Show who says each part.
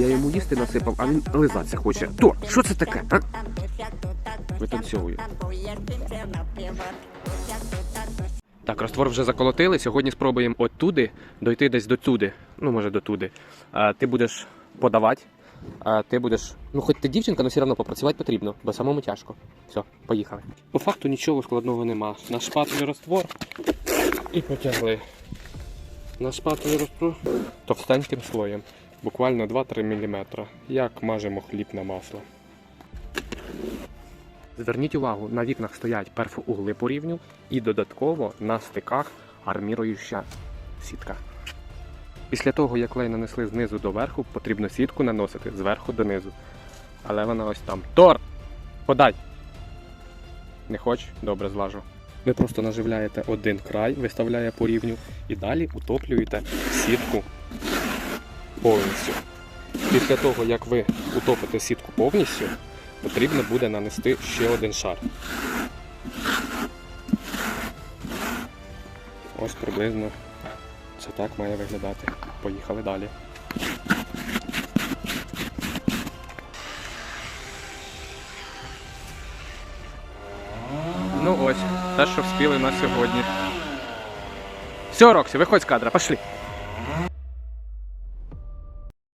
Speaker 1: Я йому їсти насипав, а він лизатися хоче. Тор, що це таке? А? Витанцьовує. Так, раствор вже заколотили. Сьогодні спробуємо оттуди дойти десь до туди. Ну, може, до туди. А, ти будеш подавати. А ти будеш. Ну, хоч ти дівчинка, але все одно попрацювати потрібно, бо самому тяжко. Все, поїхали. По факту нічого складного нема. На шпателі раствор і потягли. На шпателі раствор товстеньким слоєм. Буквально 2-3 мм. Як мажемо хліб на масло. Зверніть увагу, на вікнах стоять перфоугли по рівню і додатково на стиках арміруюча сітка. Після того, як клей нанесли знизу до верху, потрібно сітку наносити зверху донизу. Але вона ось там. Тор! Подай! Не хоч? Добре, злажу. Ви просто наживляєте один край, виставляє по рівню і далі утоплюєте сітку повністю. Після того, як ви утопите сітку повністю, потрібно буде нанести ще один шар. Ось приблизно це так має виглядати. Поїхали далі. Ну ось, те, що вспіли на сьогодні. Все, Роксі, виходь з кадра, пошли.